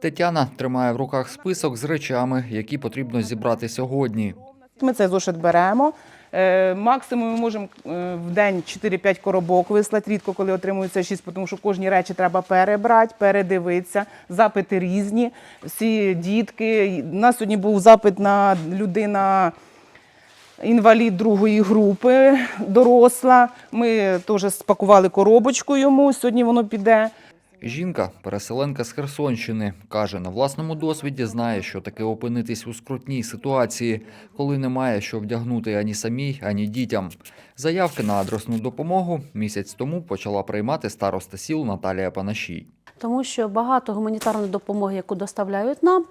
Тетяна тримає в руках список з речами, які потрібно зібрати сьогодні. Ми цей зошит беремо. Е, Максимум ми можемо е, в день 4-5 коробок вислати, рідко коли отримується 6, тому що кожні речі треба перебрати, передивитися. Запити різні, всі дітки. У нас сьогодні був запит на людина. Інвалід другої групи, доросла. Ми теж спакували коробочку йому. Сьогодні воно піде. Жінка, переселенка з Херсонщини, каже, на власному досвіді знає, що таке опинитись у скрутній ситуації, коли немає що вдягнути ані самій, ані дітям. Заявки на адресну допомогу місяць тому почала приймати староста сіл Наталія Панашій. тому що багато гуманітарної допомоги, яку доставляють нам,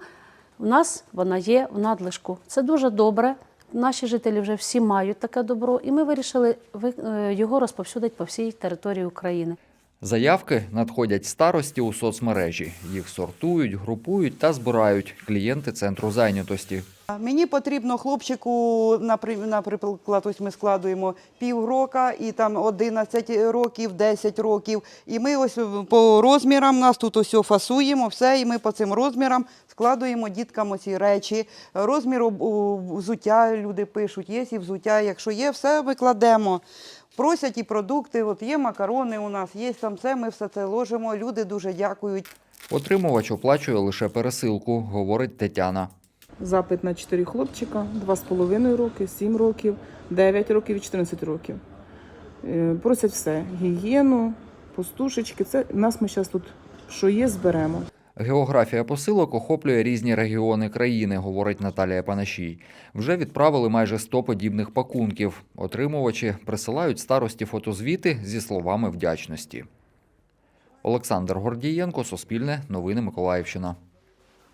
в нас вона є в надлишку. Це дуже добре. Наші жителі вже всі мають таке добро, і ми вирішили ви- е, його розповсюдити по всій території України. Заявки надходять старості у соцмережі. Їх сортують, групують та збирають клієнти центру зайнятості. Мені потрібно хлопчику, напри- наприклад, ось ми складуємо піврока і там 11 років, 10 років. І ми ось по розмірам нас тут ось фасуємо все, і ми по цим розмірам складуємо діткам оці речі. Розмір взуття люди пишуть, є і взуття. Якщо є, все ми кладемо. Просять і продукти, от є макарони у нас, є там все, ми все це ложимо. Люди дуже дякують. Отримувач оплачує лише пересилку, говорить Тетяна. Запит на 4 хлопчика, 2,5 роки, 7 років, 9 років і 14 років. Е, Просять все: гігієну, пустушечки. Це нас ми зараз тут що є, зберемо. Географія посилок охоплює різні регіони країни, говорить Наталія Панашій. Вже відправили майже 100 подібних пакунків. Отримувачі присилають старості фотозвіти зі словами вдячності. Олександр Гордієнко, Суспільне, Новини Миколаївщина.